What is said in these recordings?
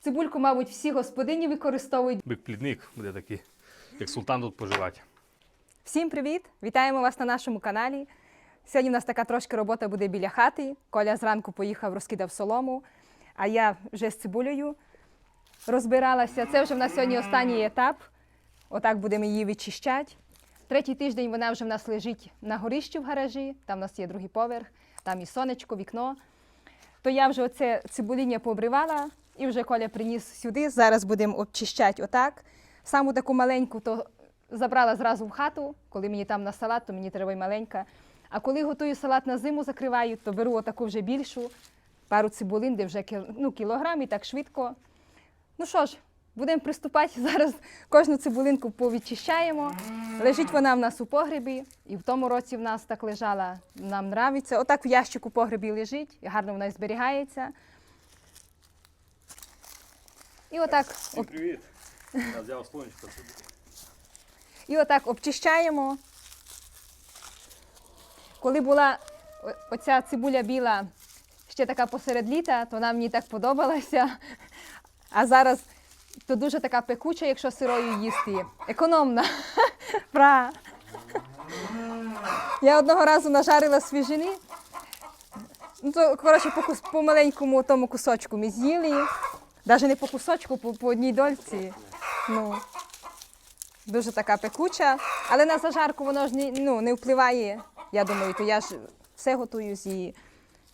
Цибульку, мабуть, всі господині використовують. Бик-плідник буде такий, як султан тут поживати. Всім привіт! Вітаємо вас на нашому каналі. Сьогодні у нас така трошки робота буде біля хати. Коля зранку поїхав, розкидав солому, а я вже з цибулею розбиралася. Це вже в нас сьогодні останній етап. Отак будемо її відчищати. Третій тиждень вона вже в нас лежить на горищі в гаражі, там у нас є другий поверх, там і сонечко, вікно. То я вже оце цибуління пообривала і вже Коля приніс сюди. Зараз будемо обчищати отак. Саму таку маленьку то забрала зразу в хату. Коли мені там на салат, то мені треба й маленька. А коли готую салат на зиму, закриваю, то беру отаку вже більшу, пару цибулин, де вже ну, кілограм і так швидко. Ну що ж, будемо приступати. Зараз кожну цибулинку повідчищаємо. Лежить вона в нас у погребі, і в тому році в нас так лежала. Нам нравиться. Отак в ящику погребі лежить, гарно вона зберігається. І отак, Всім привіт! Я взяв слонечко собі. і отак обчищаємо. Коли була оця цибуля біла ще така посеред літа, то вона мені так подобалася. А зараз то дуже така пекуча, якщо сирою їсти. Економна. Пра. Я одного разу нажарила свіжини. Ну, то, коротше, по, по маленькому тому кусочку ми з'їли. Навіть не по кусочку, по, по одній дольці. Ну, дуже така пекуча. Але на зажарку воно ж не, ну, не впливає. Я думаю, то я ж все готую з її.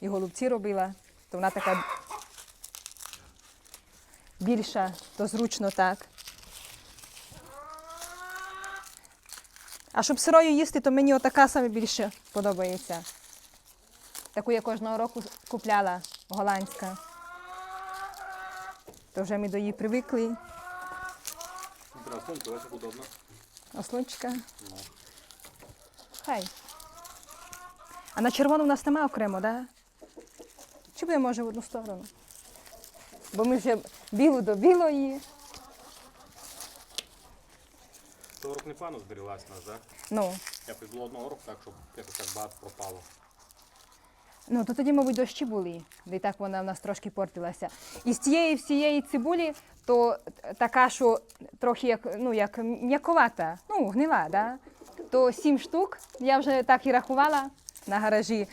І голубці робила, то вона така більша, то зручно так. А щоб сирою їсти, то мені отака саме більше подобається. Таку я кожного року купляла, голландська. То вже ми до її привикли. Треба слонку, удобно. Ослончика. Хай. А на червону в нас нема окремо, так? Чи буде може в одну сторону? Бо ми вже білу до білої. 40 не пану зберіглась нас, так? Ну, Якось було одного року так, щоб якось так багато пропало. Ну то тоді, мабуть, дощі були, і так вона в нас трошки портилася. І з цієї всієї цибулі, то така, що трохи як, ну, як м'яковата, ну, гнила, да? то сім штук. Я вже так і рахувала на гаражі,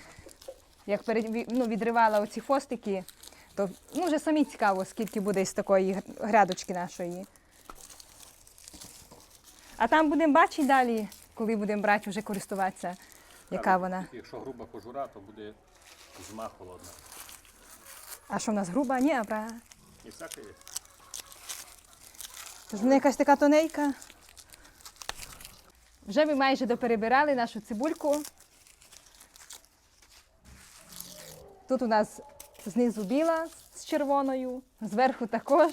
як перед, ну, відривала оці хвостики, то ну, вже самі цікаво, скільки буде з такої грядочки нашої. А там будемо бачити далі, коли будемо брати, вже користуватися, яка вона. Якщо груба кожура, то буде зима холодна. А що в нас груба? Ні, бра. І всяке є. Тож вона якась така тоненька. Вже ми майже доперебирали нашу цибульку. Тут у нас знизу біла з червоною, зверху також.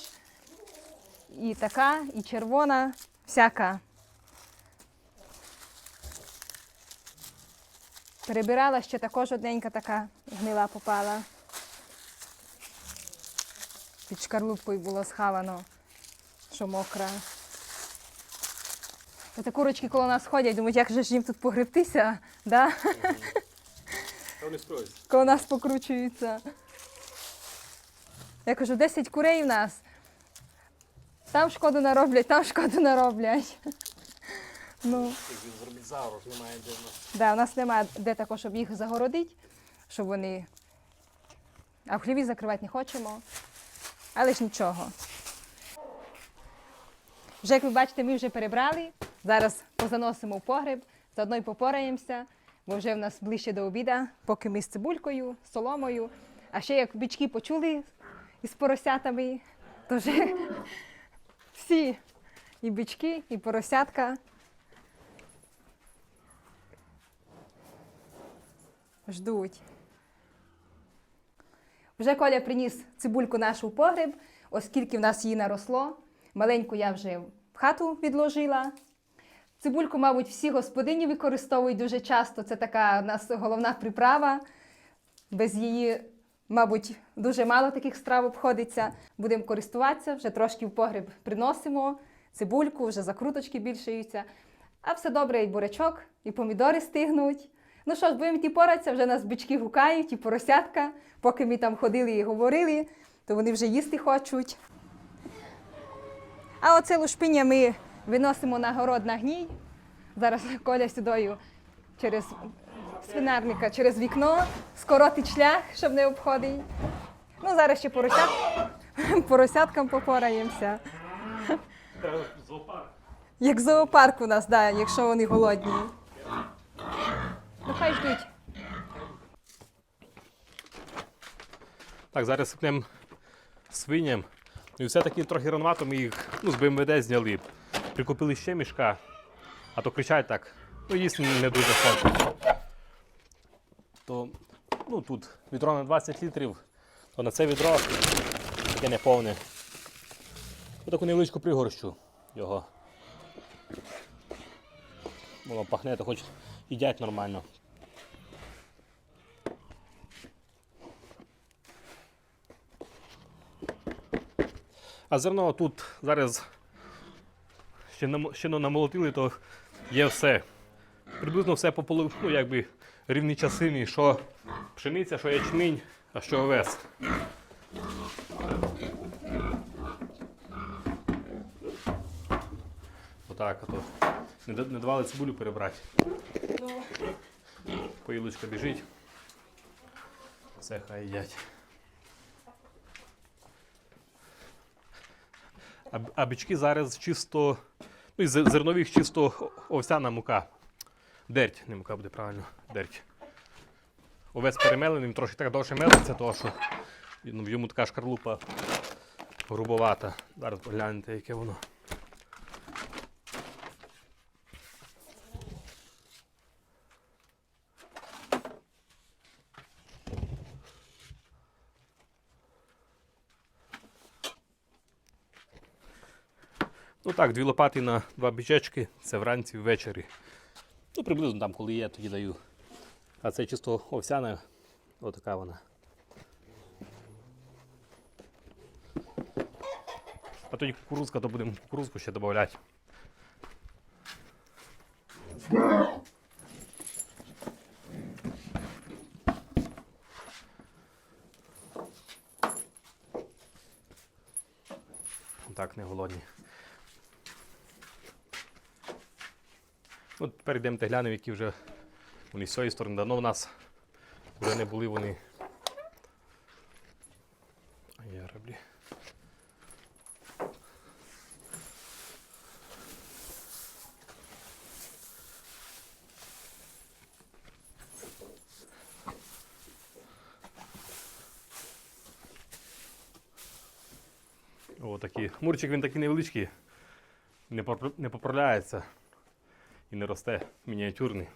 І така, і червона, всяка. Перебирала ще також одненька така гнила попала. Під шкарлупкою було схавано що мокра. Оце курочки коло нас ходять, думають, як же ж їм тут погребтися, да? Та вони коло нас покручуються. Я кажу, 10 курей в нас. Там шкоду нароблять, там шкоду нароблять. Ну, зробити загорож, немає де в нас. да, у нас немає де також, щоб їх загородити, щоб вони. А в хліві закривати не хочемо. Але ж нічого. Вже, як ви бачите, ми вже перебрали. Зараз позаносимо в погреб, заодно й попораємося, бо вже в нас ближче до обіда, поки ми з цибулькою, соломою. А ще як бички почули із поросятами, то вже всі і бички, і поросятка. Ждуть. Вже Коля приніс цибульку нашу в погреб, оскільки в нас її наросло. Маленьку я вже в хату відложила. Цибульку, мабуть, всі господині використовують дуже часто. Це така у нас головна приправа. Без її, мабуть, дуже мало таких страв обходиться. Будемо користуватися, вже трошки в погреб приносимо цибульку, вже закруточки більшаються. А все добре, і бурячок, і помідори стигнуть. Ну що ж, будемо йти поратися, вже нас бички гукають, і поросятка. Поки ми там ходили і говорили, то вони вже їсти хочуть. А оце лушпиння ми виносимо на город на гній. Зараз Коля сюдою через свинарника, через вікно, скоротить шлях, щоб не обходив. Ну, зараз ще поросят... поросяткам попораємося. Як зоопарк у нас, да, якщо вони голодні. Ну ждуть. Так, зараз сипнемо свиням. Ну і все-таки трохи ранувато ми їх ну, з БМВД зняли. Прикупили ще мішка, а то кричать так. Ну, їсти не дуже хочуть. То ну, тут відро на 20 літрів, то на це відро таке неповне. Отаку невеличку пригорщу його. Воно пахне, то хоч їдять нормально. А зерно тут зараз ще, не намолотили, то є все. Приблизно все по полу, ну якби рівні часині, що пшениця, що ячмінь, а що овес. Отак, а то не, не давали цибулю перебрати. Поїлочка біжить. Все хай їдять. А, а бички зараз чисто, ну, із зер- зернових чисто овсяна мука. Дерть, не мука буде правильно. Дерть. Овець перемелений, він трошки так довше мелиться, тому що ну, йому така шкарлупа грубовата. Зараз погляньте, яке воно. Ну так, дві лопати на два бичечки, це вранці ввечері. Ну, приблизно там, коли є, тоді даю. А це чисто овсяна, отака вона. А тоді кукурузка, то будемо кукурузку ще додати. Так, не голодні. Ну, тепер йдемо та глянемо, які вже вони з цієї сторони. Давно в нас вже не були вони. А я раблі. О, такий. Мурчик він такий невеличкий, не поправляється і не росте мініатюрний.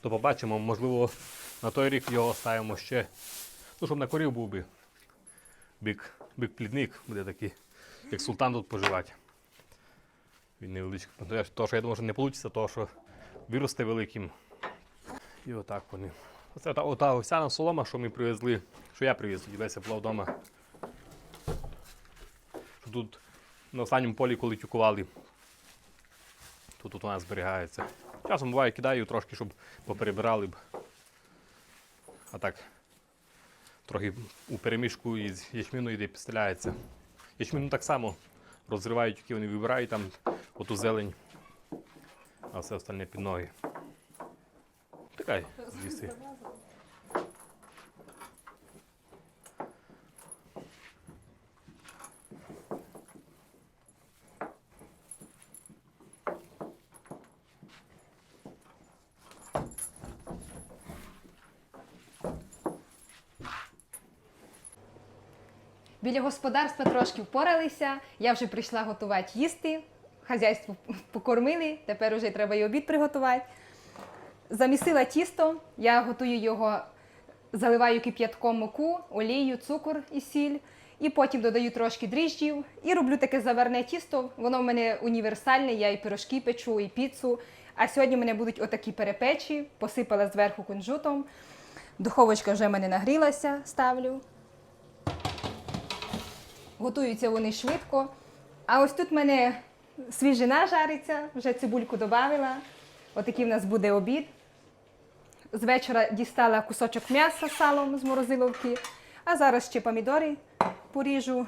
То побачимо, можливо, на той рік його ставимо ще. Ну, щоб на корів був би. Бік, бік плідник буде такий, як султан тут поживати. Він невеличкий. Ну, То, що я думаю, що не вийде, тому що виросте великим. І отак вони. Оце ота, ота овсяна солома, що ми привезли, що я привіз, тоді Леся була вдома. Що тут на останньому полі, коли тюкували, то тут вона зберігається. Часом буває, кидаю трошки, щоб поперебирали б. А так, трохи у перемішку із ячміну йде підстеляється. Ячміну так само розривають, які вони вибирають там оту зелень, а все остальне під ноги. Така з'їсти. Біля господарства трошки впоралися. Я вже прийшла готувати їсти. Хазяйство покормили, тепер вже треба і обід приготувати. Замісила тісто, я готую його, заливаю кип'ятком муку, олію, цукор і сіль. І потім додаю трошки дріжджів і роблю таке заварне тісто. Воно в мене універсальне, я і пирожки печу, і піцу. А сьогодні в мене будуть отакі перепечі, посипала зверху кунжутом. Духовочка вже в мене нагрілася, ставлю. Готуються вони швидко. А ось тут в мене свіжина жариться, вже цибульку додавила. Отакий в нас буде обід. З вечора дістала кусочок м'яса салом з морозиловки, а зараз ще помідори поріжу.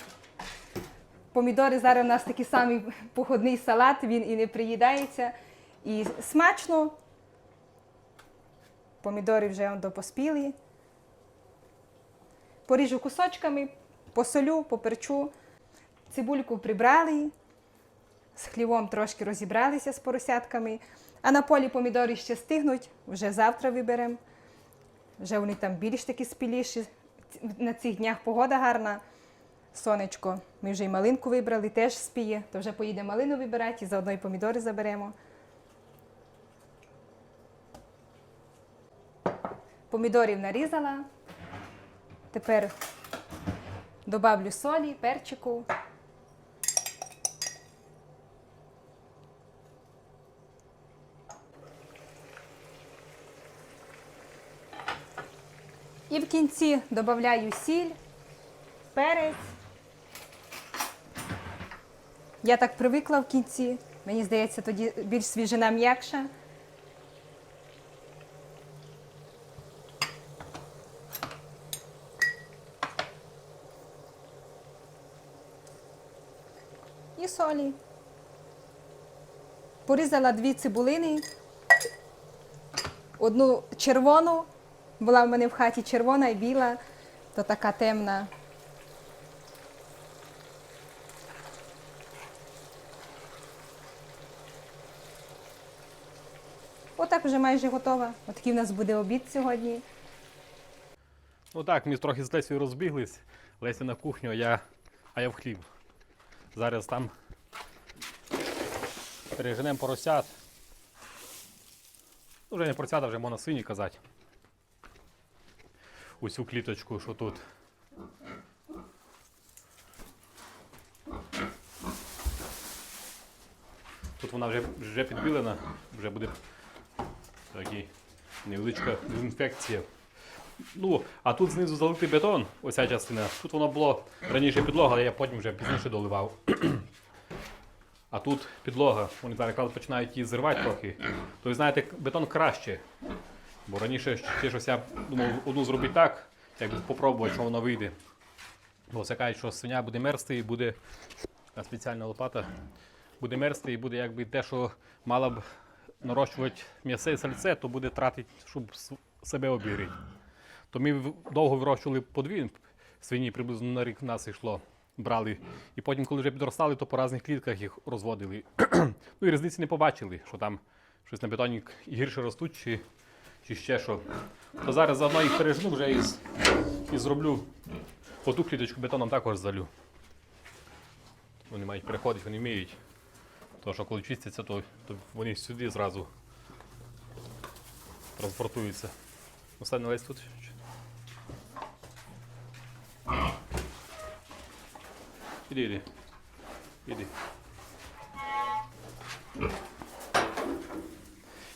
Помідори зараз у нас такий самий походний салат, він і не приїдається. І смачно. Помідори вже он допоспіли. Поріжу кусочками, посолю, поперчу. Цибульку прибрали, з хлівом трошки розібралися з поросятками. А на полі помідори ще стигнуть, вже завтра виберемо. Вже вони там більш такі спіліші. На цих днях погода гарна. Сонечко. Ми вже і малинку вибрали, теж спіє, то вже поїде малину вибирати і заодно і помідори заберемо. Помідорів нарізала. Тепер добавлю солі, перчику. І в кінці додаю сіль, перець. Я так привикла в кінці. Мені здається, тоді більш свіжина м'якша. Солі. Порізала дві цибулини. Одну червону, була в мене в хаті червона і біла, то така темна. Отак вже майже готова. Отакий в нас буде обід сьогодні. Ну так, ми трохи з Лесею розбіглись. Леся на кухню, а я, а я в хліб. Зараз там переженемо поросят. Ну, вже не поросят, а вже можна свині казати. Усю кліточку, що тут. Тут вона вже, вже підбілена, вже буде такі невеличка дезінфекція. Ну, а тут знизу залитий бетон, оця частина. Тут воно було раніше підлога, але я потім вже пізніше доливав. А тут підлога. Вони зараз починають її зривати трохи. То ви знаєте, бетон краще. Бо раніше ще щось я думав одну зробити так, як попробувати, що воно вийде. Бо це кажуть, що свиня буде мерзти і буде така спеціальна лопата. Буде мерзти і буде якби те, що мала б нарощувати м'ясе і сальце, то буде тратити, щоб себе обігріти. То ми довго вирощували по дві свині, приблизно на рік в нас йшло, брали. І потім, коли вже підростали, то по різних клітках їх розводили. ну і різниці не побачили, що там щось на бетоні гірше ростуть чи, чи ще що. То зараз заодно їх пережну вже і, і зроблю. Оту кліточку бетоном також залю. Вони мають переходити, вони вміють. То що коли чистяться, то, то вони сюди зразу транспортуються. Остань лезь тут. Іди, іди. Іди.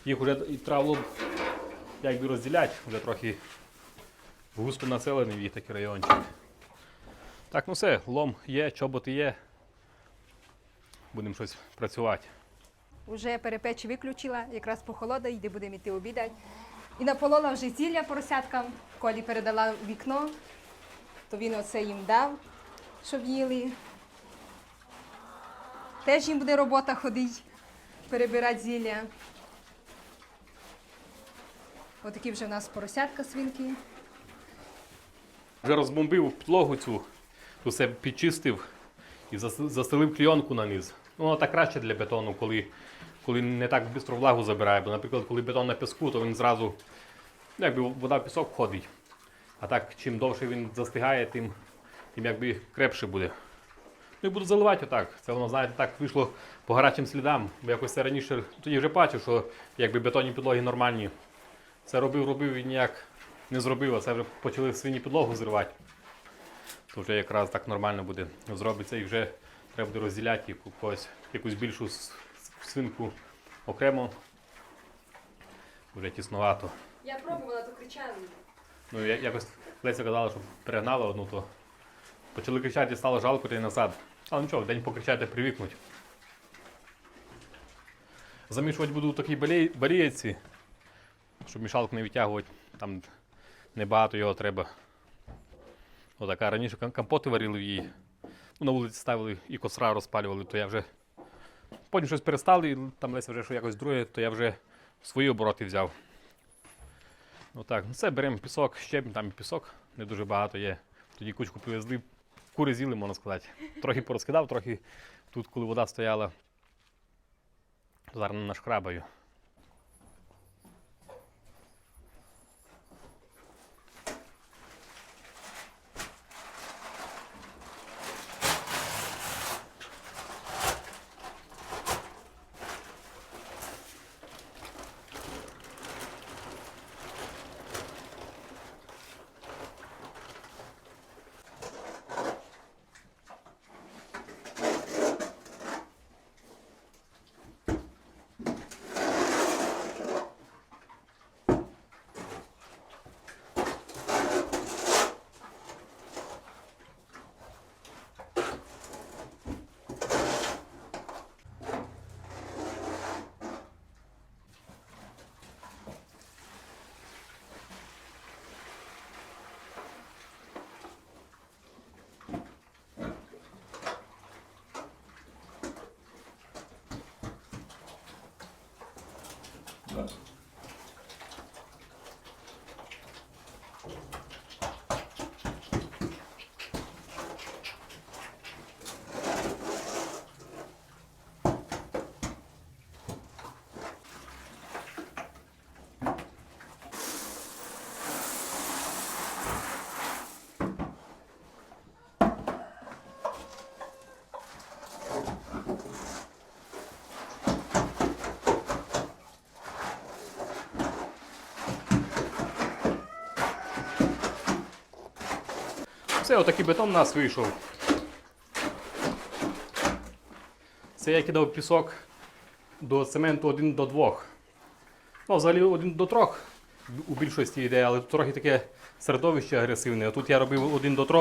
Їх вже і травло якби розділяти, вже трохи густо населений їх такий райончик. Так, ну все, лом є, чоботи є. Будемо щось працювати. Уже перепеч виключила, якраз похолода, йде будемо йти обідати. І наполола вже зілля поросяткам, Колі передала вікно, то він оце їм дав, щоб їли. Теж їм буде робота ходити, перебирати зілля. Отакі вже в нас поросятка свинки. Вже розбомбив підлогу цю, все підчистив і зас- застелив клійонку на низ. Ну, воно так краще для бетону, коли, коли не так швидко влагу забирає. Бо, наприклад, коли бетон на піску, то він зразу, ну, якби вода в пісок входить. А так, чим довше він застигає, тим, тим якби крепше буде. Ну і буду заливати отак. Це воно, знаєте, так вийшло по гарячим слідам. Бо якось це раніше тоді вже бачив, що якби бетонні підлоги нормальні. Це робив, робив і ніяк не зробив, а це вже почали свині підлогу зривати. То вже якраз так нормально буде зробиться і вже треба буде розділяти яку- когось, якусь більшу свинку окремо. Вже тіснувато. Я пробувала, то кричали. Ну, якось Леся казала, що перегнала одну, то почали кричати, стало жалко та й насад. Але нічого, в день покричати, привикнуть. Замішувати буду такі балій- балієці, щоб мішалку не відтягувати. Там небагато його треба. Отака раніше компоти варили в її. на вулиці ставили і косра розпалювали, то я вже потім щось перестали, і там Леся вже що якось друге, то я вже свої обороти взяв. Отак, ну це беремо пісок, щебінь, там пісок, не дуже багато є. Тоді кучку привезли, кури з'їли, можна сказати. Трохи порозкидав, трохи тут, коли вода стояла, зараз нашкрабаю. Все, отакий бетон у нас вийшов. Це я кидав пісок до цементу 1 до 2. Ну, взагалі 1 до 3 у більшості йде, але тут трохи таке середовище агресивне. Тут я робив 1 до 3,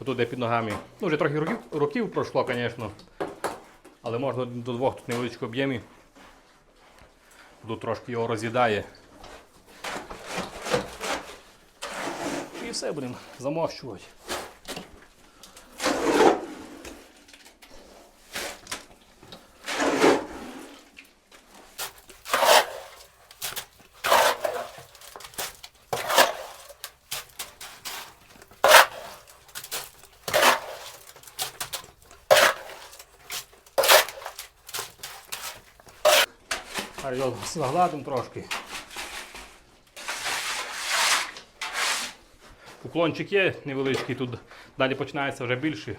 отут де під ногами. Ну, вже трохи років, років пройшло, звісно. Але можна 1 до 2 тут невеличкі об'ємі. Тут трошки його роз'їдає. І все будемо його загладимо трошки. Уклончик є невеличкий, тут далі починається вже більший.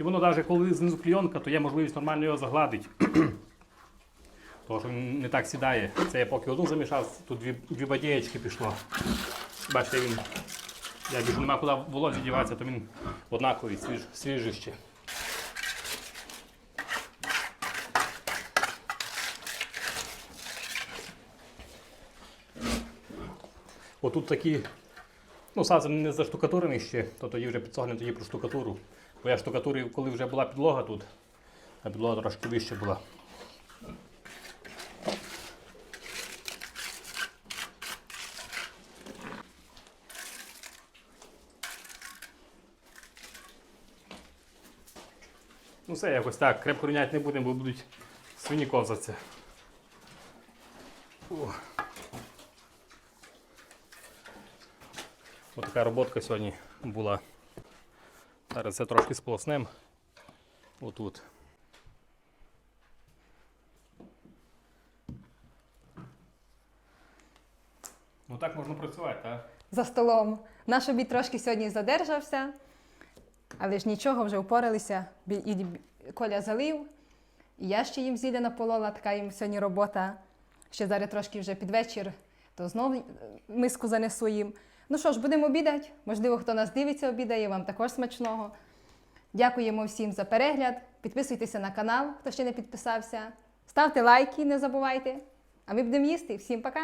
І воно навіть коли знизу клійонка, то є можливість нормально його загладити. Тому що він не так сідає. Це я поки одну замішав, тут дві, дві бадєєчки пішло. Бачите, він. Я більше нема куди волосся діватися, то він однаковий, свіж, свіжий Отут такі, ну сазом не заштукатурений ще, то тоді вже підсохне тоді про штукатуру. Бо я штукатурив, коли вже була підлога тут, а підлога трошки вища була. Ну все, якось так. Крепко рівняти не будемо, бо будуть свині ковзатися. О. така роботка сьогодні була. Зараз це трошки сполоснем. Отут. Ну так можна працювати, так? за столом. Наш обід трошки сьогодні задержався, але ж нічого, вже впоралися. І Коля залив, і я ще їм зілля наполола, така їм сьогодні робота. Ще зараз трошки вже під вечір, то знову миску занесу їм. Ну що ж, будемо обідати. Можливо, хто нас дивиться, обідає, вам також смачного. Дякуємо всім за перегляд. Підписуйтеся на канал, хто ще не підписався. Ставте лайки, не забувайте. А ми будемо їсти. Всім пока!